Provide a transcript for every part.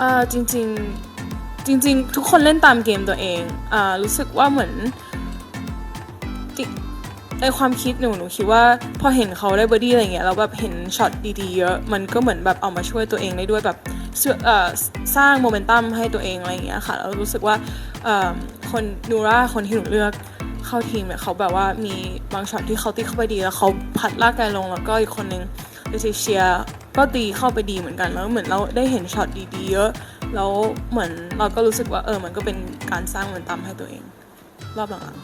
อ่าจริงๆจริง ๆ ทุกคนเล่นตามเกมตัวเองอ่ารู้สึกว่าเหมือนในความคิดหนูหนูคิดว่าพอเห็นเขาได้เบอร์ดี้อะไรเงี้ยแล้วแบบเห็นช็อตดีๆเยอะมันก็เหมือนแบบเอามาช่วยตัวเองได้ด้วยแบบเอ่อสร้างโมเมนตัมให้ตัวเองอะไรเงี้ยค่ะแล้วรู้สึกว่าเอิ่มคนนูราคนที่หนูเลือกเข้าทีมเนี่ยเขาแบบว่ามีบางช็อตที่เขาตีเข้าไปดีแล้วเขาพัดลากไกลลงแล้วก็อีกคนนึงเลติเชีย ก็ตีเข้าไปดีเหมือนกันแล้วเหมือนเราได้เห็นช็อตดีๆเยอะแล้วเหมือนเราก็รู้สึกว่าเออมันก็เป็นการสร้างมันตามให้ตัวเอง รอบหลัง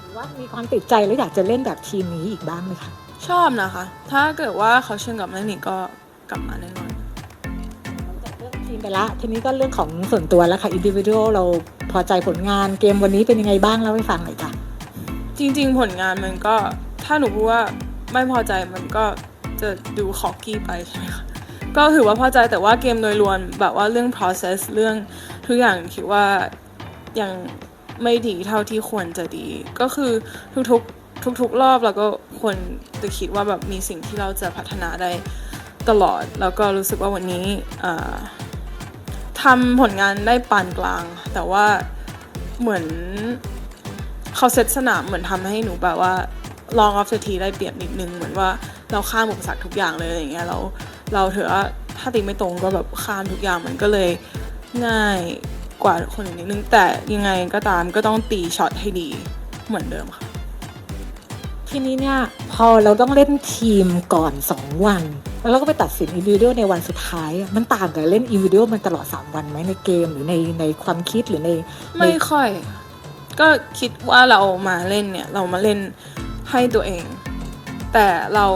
หรือว่ามีความติดใจแล้วอยากจะเล่นแบบทีมนี้อีกบ้างไหมคะๆชอบนะคะ ถ้าเกิดว่าเขาเชิญกลับมาเล่นอีกก็กลับมาแน่นอนจากเรื่องทีมไปละทีนี้ก็เรื่องของส่วนตัวแล้วค่ะอินดิวิ u a l เราพอใจผลงานเกมวันนี้เป็นยังไงบ้างเล่าให้ฟังหน่อยจ้ะจริง ๆ ผลงานมันก็ถ้าหนูพูดว่าไม่พอใจมันก็ จะดูคอกกี้ไปใช่ไหมคะก็ถือว่าพอใจแต่ว่าเกมโดยรวมแบบว่าเรื่อง process เรื่องทุกอย่างคิดว่ายังไม่ดีเท่าที่ควรจะดี ก็คือทุกๆทุกๆรอบเราก็ควรจะคิดว่าแบบมีสิ่งที่เราจะพัฒนาได้ตลอด แล้วก็รู้สึกว่าวันนี้ทำผลงานได้ปานกลาง แต่ว่าเหมือนเขาเซตสนามเหมือนทำให้หนูแบบว่าลองออฟเซทีได้เปรียบนิดนึงเหมือนว่า เราข้ามอุปสรรคทุกอย่างเลยอะไรอย่างเงี้ยเราเราถือว่าถ้าตีไม่ตรงก็แบบข้ามทุกอย่างมันก็เลยง่ายกว่าคนอื่นนิดนึงแต่ยังไงก็ตามก็ต้องตีช็อตให้ดีเหมือนเดิมค่ะ ทีนี้เนี่ยพอเราต้องเล่นทีมก่อน 2 วัน แล้วเราก็ไปตัดสินอินดิวิ u a l ในวันสุดท้ายอะมันต่างกับเล่นอินดิวิ u a l มันตลอด 3 วันไหมในเกมหรือในในความคิดหรือในไม่ค่อย ก็คิดว่าเรามาเล่นเนี่ย เรามาเล่นให้ตัวเอง แต่เรา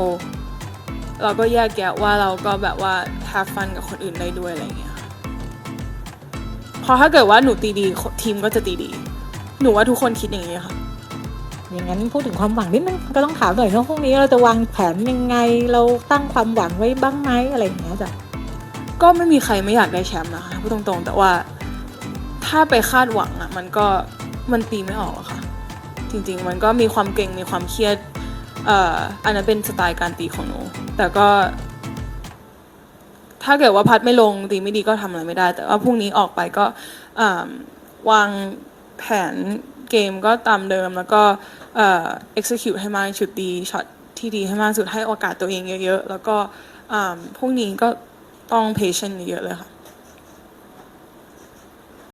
เราก็แยกแยะว่าเราก็แบบว่า have fun กับคนอื่นได้ด้วยอะไรอย่างเงี้ยค่ะเพราะถ้าเกิดว่าหนูตีดีทีมก็จะตีดี หนูว่าทุกคนคิดอย่างนี้ค่ะอย่างนั้นพูดถึงความหวังนิดนึงก็ต้องถามหน่อยว่าพรุ่งนี้เราจะวางแผนยังไง เราตั้งความหวังไว้บ้างไหมอะไรอย่างเงี้ยจ้ะก็ไม่มีใครไม่อยากได้แชมป์นะคะพูดตรงๆ แต่ว่าถ้าไปคาดหวังอะมันก็มันตีไม่ออกอะค่ะ จริง ๆ มันก็มีความเก่งมีความเครียดเอันนั้นเป็นสไตล์การตีของหนู แต่ก็ ถ้าเกิดว่าพัดไม่ลงตีไม่ดีก็ทำอะไรไม่ได้ แต่ว่าพรุ่งนี้ออกไปก็วางแผนเกมก็ตามเดิมแล้วก็ execute ให้มากชุดดีช็อตที่ดีให้มากสุดให้โอกาสตัวเองเยอะๆ แล้วก็พรุ่งนี้ก็ต้อง patient เยอะเลยค่ะ